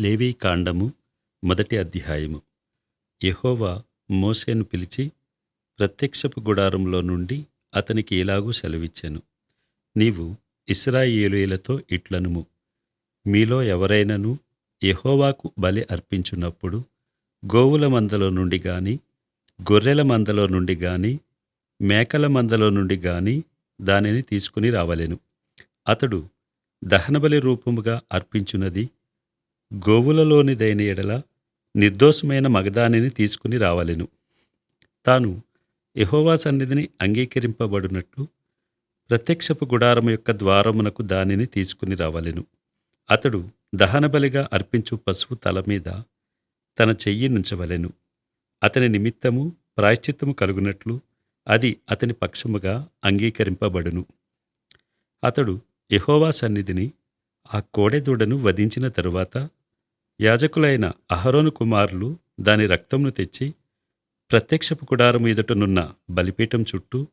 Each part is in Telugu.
లేవీ కాండము మొదటి అధ్యాయము. యహోవా మోసేను పిలిచి ప్రత్యక్షపు గుడారంలో నుండి అతనికి ఇలాగూ సెలవిచ్చాను. నీవు ఇస్రాయేలీయులతో ఇట్లనుము. మీలో ఎవరైనను యహోవాకు బలి అర్పించున్నప్పుడు గోవుల మందలో నుండి గాని గొర్రెల మందలో నుండి గాని మేకల మందలో నుండి గాని దానిని తీసుకుని రావలెను. అతడు దహనబలి రూపముగా అర్పించున్నది గోవులలోనిదైన ఎడల నిర్దోషమైన మగదానిని తీసుకుని రావలెను. తాను యహోవా సన్నిధిని అంగీకరింపబడినట్లు ప్రత్యక్షపు గుడారం యొక్క ద్వారమునకు దానిని తీసుకుని రావలెను. అతడు దహనబలిగా అర్పించు పశువు తల మీద తన చెయ్యి నుంచవలెను. అతని నిమిత్తము ప్రాయశ్చిత్తము కలుగునట్లు అది అతని పక్షముగా అంగీకరింపబడును. అతడు యహోవా సన్నిధిని ఆ కోడెదూడను వధించిన తరువాత యాజకులైన అహరోను కుమారులు దాని రక్తమును తెచ్చి ప్రత్యక్షపు గుడారము ఎదుటనున్న బలిపీఠం చుట్టూ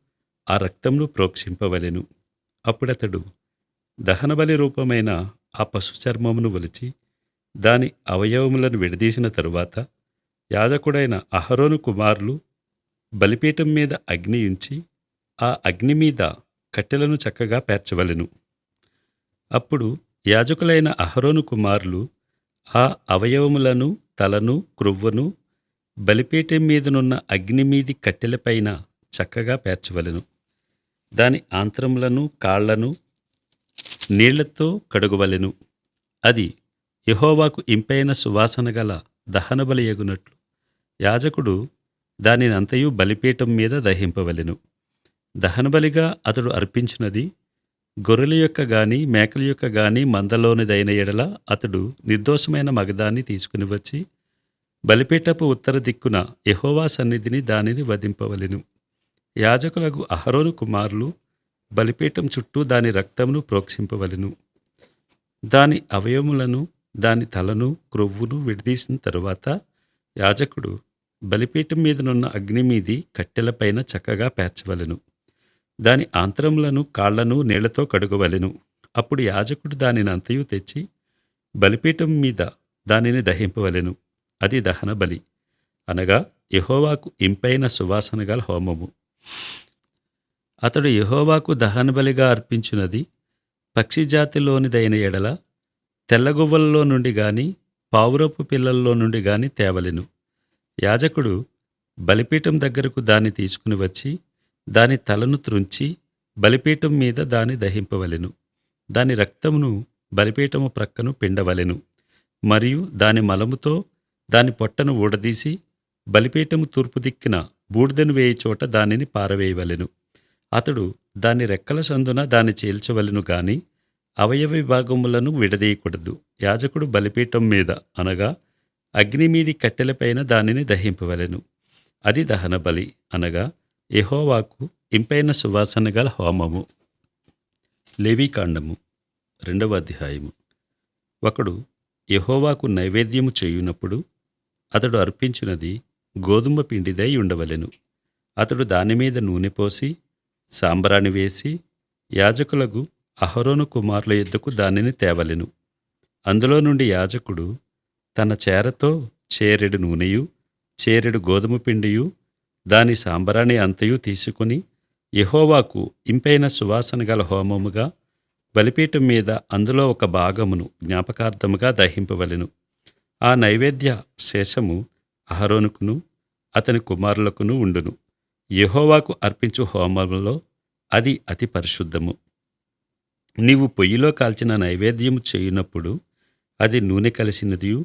ఆ రక్తమును ప్రోక్షింపవలెను. అప్పుడతడు దహనబలి రూపమైన ఆ పశు చర్మమును ఒలిచి దాని అవయవములను విడదీసిన తరువాత యాజకుడైన అహరోను కుమారులు బలిపీఠం మీద అగ్ని ఉంచి ఆ అగ్ని మీద కట్టెలను చక్కగా పేర్చవలెను. అప్పుడు యాజకులైన అహరోను కుమారులు ఆ అవయవములను తలను క్రొవ్వను బలిపీఠం మీదనున్న అగ్ని మీది కట్టెలపైన చక్కగా పేర్చవలెను. దాని ఆంత్రములను కాళ్ళను నీళ్ళతో కడుగవలెను. అది యహోవాకు ఇంపైన సువాసన గల దహనబలియగునట్లు యాజకుడు దానినంతయు బలిపీఠం మీద దహింపవలెను. దహనబలిగా అతడు అర్పించినది గొర్రెల యొక్క గాని మేకల యొక్క గాని మందలోనిదైన ఎడల అతడు నిర్దోషమైన మగదాన్ని తీసుకుని వచ్చి బలిపీఠపు ఉత్తర దిక్కున యహోవా సన్నిధిని దానిని వధింపవలెను. యాజకులకు అహరోను కుమారులు బలిపీఠం చుట్టూ దాని రక్తమును ప్రోక్షింపవలెను. దాని అవయములను దాని తలను క్రొవ్వును విడదీసిన తరువాత యాజకుడు బలిపీఠం మీదనున్న అగ్ని మీది కట్టెలపైన చక్కగా పేర్చవలెను. దాని ఆంతరములను కాళ్ళను నీళ్ళతో కడుగవలెను. అప్పుడు యాజకుడు దానిని అంతయు తెచ్చి బలిపీఠం మీద దానిని దహింపవలెను. అది దహన బలి. అనగా యహోవాకు ఇంపైన సువాసన గల హోమము. అతడు యెహోవాకు దహనబలిగా అర్పించినది పక్షి జాతిలోనిదైన ఎడల తెల్లగువ్వలలో నుండి గాని పావురపు పిల్లల్లో నుండి గాని తేవలెను. యాజకుడు బలిపీఠం దగ్గరకు దాన్ని తీసుకుని వచ్చి దాని తలను త్రుంచి బలిపీఠం మీద దాని దహింపవలెను. దాని రక్తమును బలిపీఠము ప్రక్కను పిండవలెను. మరియు దాని మలముతో దాని పొట్టను ఊడదీసి బలిపీఠము తూర్పు దిక్కిన బూడిదను వేయి చోట దానిని పారవేయవలెను. అతడు దాని రెక్కల సందున దాన్ని చీల్చవలెను గాని అవయవ విభాగములను విడదీయకూడదు. యాజకుడు బలిపీఠం మీద అనగా అగ్ని మీది కట్టెలపైన దానిని దహింపవలెను. అది దహన బలి అనగా యహోవాకు ఇంపైన సువాసన గల హోమము. లేవీకాండము రెండవ అధ్యాయము. ఒకడు యహోవాకు నైవేద్యము చేయునప్పుడు అతడు అర్పించినది గోధుమ పిండిదై ఉండవలెను. అతడు దానిమీద నూనె పోసి సాంబ్రాణి వేసి యాజకులకు అహరోను కుమారుల ఎద్దుకు దానిని తేవలెను. అందులో నుండి యాజకుడు తన చేరతో చేరెడు నూనెయు చేరెడు గోధుమ పిండియు దాని సాంబరాణి అంతయు తీసుకుని యహోవాకు ఇంపైన సువాసన గల హోమముగా బలిపీఠం మీద అందులో ఒక భాగమును జ్ఞాపకార్థముగా దహింపవలెను. ఆ నైవేద్య శేషము అహరోనుకును అతని కుమారులకును ఉండును. యహోవాకు అర్పించు హోమములో అది అతి పరిశుద్ధము. నీవు పొయ్యిలో కాల్చిన నైవేద్యము చేయునప్పుడు అది నూనె కలిసినదియు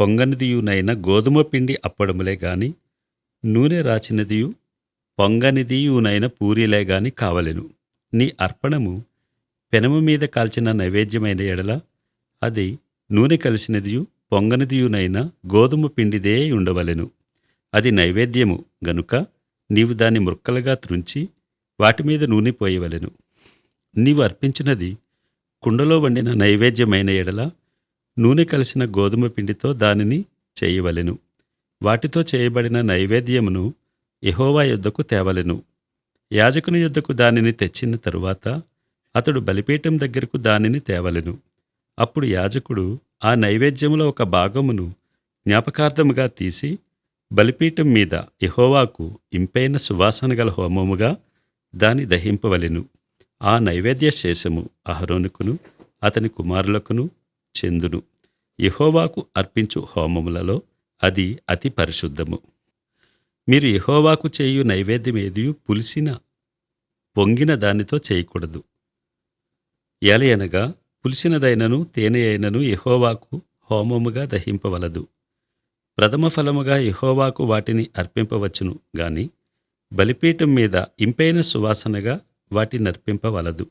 పొంగనిదియునైన గోధుమ పిండి అప్పడములే గాని నూనె రాచినదియు పొంగనిదియునైన పూరీలేగాని కావలెను. నీ అర్పణము పెనము మీద కాల్చిన నైవేద్యమైన ఎడల అది నూనె కలిసినదియు పొంగనిదియునైన గోధుమ పిండిదే ఉండవలెను. అది నైవేద్యము గనుక నీవు దాన్ని మృక్కలుగా త్రుంచి వాటి మీద నూనె పోయవలెను. నీవు అర్పించినది కుండలో వండిన నైవేద్యమైన ఎడల నూనె కలిసిన గోధుమ పిండితో దానిని చేయవలెను. వాటితో చేయబడిన నైవేద్యమును యెహోవా యొద్దకు తేవలెను. యాజకుని యొద్దకు దానిని తెచ్చిన తరువాత అతడు బలిపీఠం దగ్గరకు దానిని తేవలెను. అప్పుడు యాజకుడు ఆ నైవేద్యములో ఒక భాగమును జ్ఞాపకార్థముగా తీసి బలిపీఠం మీద యెహోవాకు ఇంపైన సువాసన గల హోమముగా దాని దహింపవలెను. ఆ నైవేద్య శేషము అహరోనుకును అతని కుమారులకును చెందును. యెహోవాకు అర్పించు హోమములలో అది అతి పరిశుద్ధము. మీరు యెహోవాకు చేయు నైవేద్యం ఏదియు పులిసిన పొంగిన దానితో చేయకూడదు. ఎలయనగా పులిసినదైనను తేనె అయినను యెహోవాకు హోమముగా దహింపవలదు. ప్రథమ ఫలముగా యెహోవాకు వాటిని అర్పింపవచ్చును గాని బలిపీఠం మీద ఇంపైన సువాసనగా వాటిని అర్పింపవలదు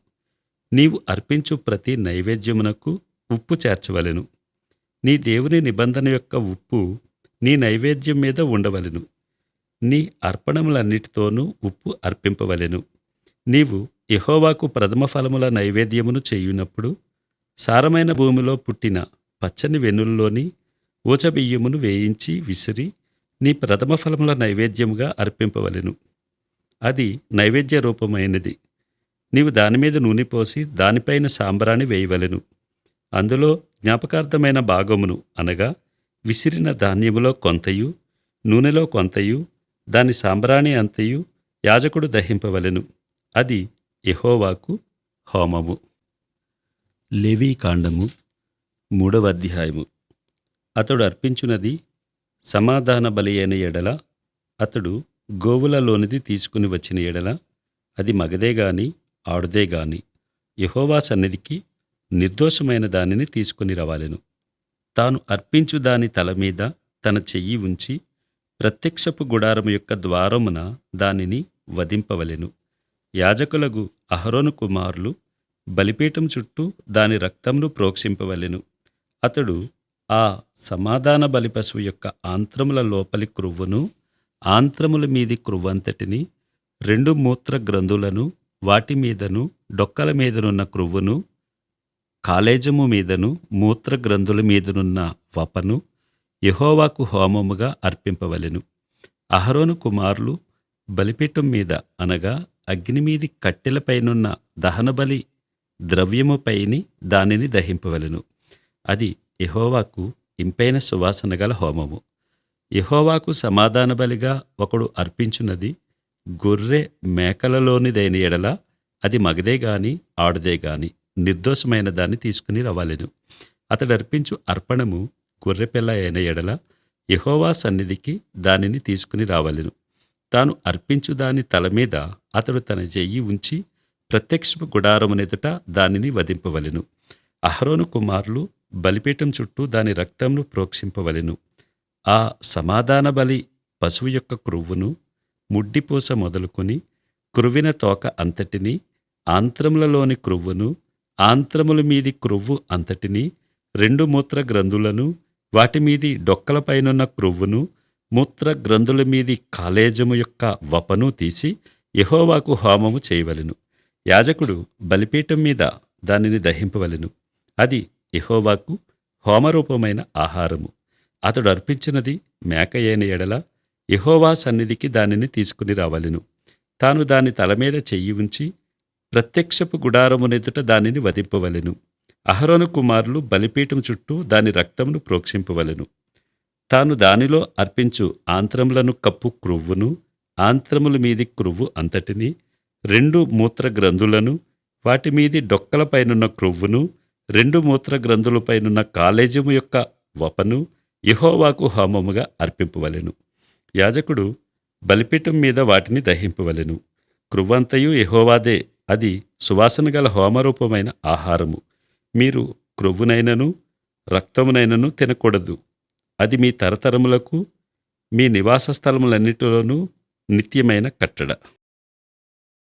నీవు అర్పించు ప్రతి నైవేద్యమునకు ఉప్పు చేర్చవలెను. నీ దేవుని నిబంధన యొక్క ఉప్పు నీ నైవేద్యం మీద ఉండవలెను. నీ అర్పణములన్నిటితోనూ ఉప్పు అర్పింపవలెను. నీవు యెహోవాకు ప్రథమ ఫలముల నైవేద్యమును చేయునప్పుడు సారమైన భూమిలో పుట్టిన పచ్చని వెన్నుల్లోని ఊచబియ్యమును వేయించి విసిరి నీ ప్రథమ ఫలముల నైవేద్యముగా అర్పింపవలెను. అది నైవేద్య రూపమైనది. నీవు దాని మీద నూనె పోసి దానిపైన సాంబ్రాన్ని వేయవలెను. అందులో జ్ఞాపకార్థమైన భాగమును అనగా విసిరిన ధాన్యములో కొంతయు నూనెలో కొంతయు దాని సాంబ్రాణి అంతయు యాజకుడు దహింపవలెను. అది యెహోవాకు హోమము. లేవీ కాండము మూడవ అధ్యాయము. అతడు అర్పించున్నది సమాధాన బలి అయిన ఎడల అతడు గోవులలోనిది తీసుకుని వచ్చిన ఎడల అది మగదే గాని ఆడుదే గాని యెహోవా సన్నిధికి నిర్దోషమైన దానిని తీసుకుని రావాలెను. తాను అర్పించు దాని తల మీద తన చెయ్యి ఉంచి ప్రత్యక్షపు గుడారము యొక్క ద్వారమున దానిని వధింపవలెను. యాజకులకు అహరోను కుమారులు బలిపీఠం చుట్టూ దాని రక్తమును ప్రోక్షింపవలెను. అతడు ఆ సమాధాన బలిపశువు యొక్క ఆంత్రముల లోపలి క్రువ్వును ఆంత్రముల మీది క్రువ్వంతటిని రెండు మూత్ర గ్రంథులను వాటి మీదను డొక్కల మీదనున్న క్రువ్వును కాలేజము మీదను మూత్ర గ్రంథుల మీదనున్న వపను యహోవాకు హోమముగా అర్పింపవలెను. అహరోను కుమారులు బలిపీఠం మీద అనగా అగ్నిమీది కట్టెలపైనున్న దహనబలి ద్రవ్యముపైని దానిని దహింపవలెను. అది యహోవాకు ఇంపైన సువాసన గల హోమము. యహోవాకు సమాధాన బలిగా ఒకడు అర్పించున్నది గొర్రె మేకలలోనిదైన ఎడల అది మగదే గాని ఆడుదే గాని. నిర్దోషమైన దాన్ని తీసుకుని రావాలెను. అతడు అర్పించు అర్పణము గొర్రెపిల్ల అయిన ఎడల యహోవా సన్నిధికి దానిని తీసుకుని రావాలెను. తాను అర్పించు దాని తల మీద అతడు తన చెయ్యి ఉంచి ప్రత్యక్షపు గుడారమునెదుట దానిని వధింపవలెను. అహరోను కుమారులు బలిపీఠం చుట్టూ దాని రక్తంను ప్రోక్షింపవలెను. ఆ సమాధాన బలి పశువు యొక్క క్రువ్వును ముడ్డిపూస మొదలుకొని క్రువ్విన తోక అంతటిని ఆంత్రములలోని క్రువ్వును ఆంత్రముల మీది క్రొవ్వు అంతటిని రెండు మూత్ర గ్రంథులను వాటి మీది డొక్కలపైనున్న క్రొవ్వును మూత్ర గ్రంథుల మీది కాలేజము యొక్క వపను తీసి యహోవాకు హోమము చేయవలెను. యాజకుడు బలిపీఠం మీద దానిని దహింపవలెను. అది యహోవాకు హోమరూపమైన ఆహారము. అతడు అర్పించినది మేక అయిన ఎడల యహోవా సన్నిధికి దానిని తీసుకుని రావలెను. తాను దాని తల మీద చెయ్యి ఉంచి ప్రత్యక్షపు గుడారమునెదుట దానిని వధింపవలెను. అహరోను కుమారులు బలిపీఠం చుట్టూ దాని రక్తమును ప్రోక్షింపవలెను. తాను దానిలో అర్పించు ఆంత్రములను కప్పు క్రువ్వును ఆంత్రముల మీది క్రువ్వు అంతటిని రెండు మూత్ర గ్రంథులను వాటి మీది డొక్కలపైనున్న క్రువ్వును రెండు మూత్ర గ్రంథులపైనున్న కాలేజము యొక్క వపను ఇహోవాకు హోమముగా అర్పింపవలెను. యాజకుడు బలిపీఠం మీద వాటిని దహింపవలెను. క్రువ్వంతయు యహోవాదే అది సువాసన గల హోమరూపమైన ఆహారము. మీరు క్రొవ్వునైనను రక్తమునైనను తినకూడదు. అది మీ తరతరములకు మీ నివాస స్థలములన్నిటిలోనూ నిత్యమైన కట్టడ.